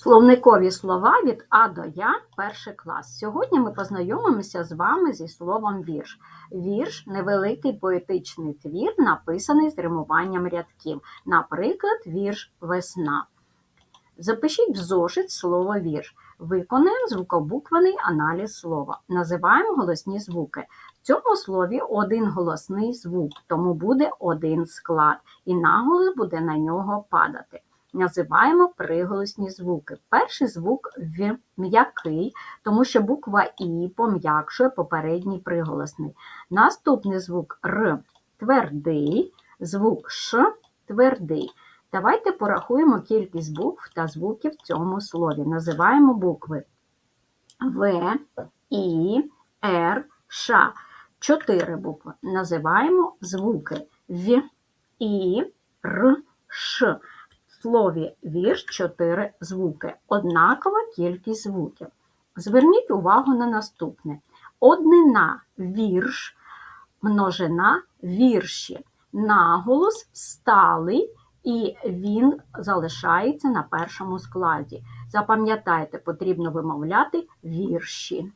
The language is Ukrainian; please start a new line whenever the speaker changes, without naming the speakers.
Словникові слова від А до Я, перший клас. Сьогодні ми познайомимося з вами зі словом вірш. Вірш невеликий поетичний твір, написаний з римуванням рядків. Наприклад, вірш Весна. Запишіть в зошит слово вірш. Виконаємо звукобуквений аналіз слова. Називаємо голосні звуки. В цьому слові один голосний звук, тому буде один склад, і наголос буде на нього падати. Називаємо приголосні звуки. Перший звук В м'який, тому що буква І пом'якшує попередній приголосний. Наступний звук Р твердий, звук Ш твердий. Давайте порахуємо кількість букв та звуків в цьому слові. Називаємо букви В, І, Р, Ш. Чотири букви. Називаємо звуки В, І, Р, Ш. Слові вірш чотири звуки. Однакова кількість звуків. Зверніть увагу на наступне. Однина вірш, множина вірші. Наголос сталий і він залишається на першому складі. Запам'ятайте, потрібно вимовляти вірші.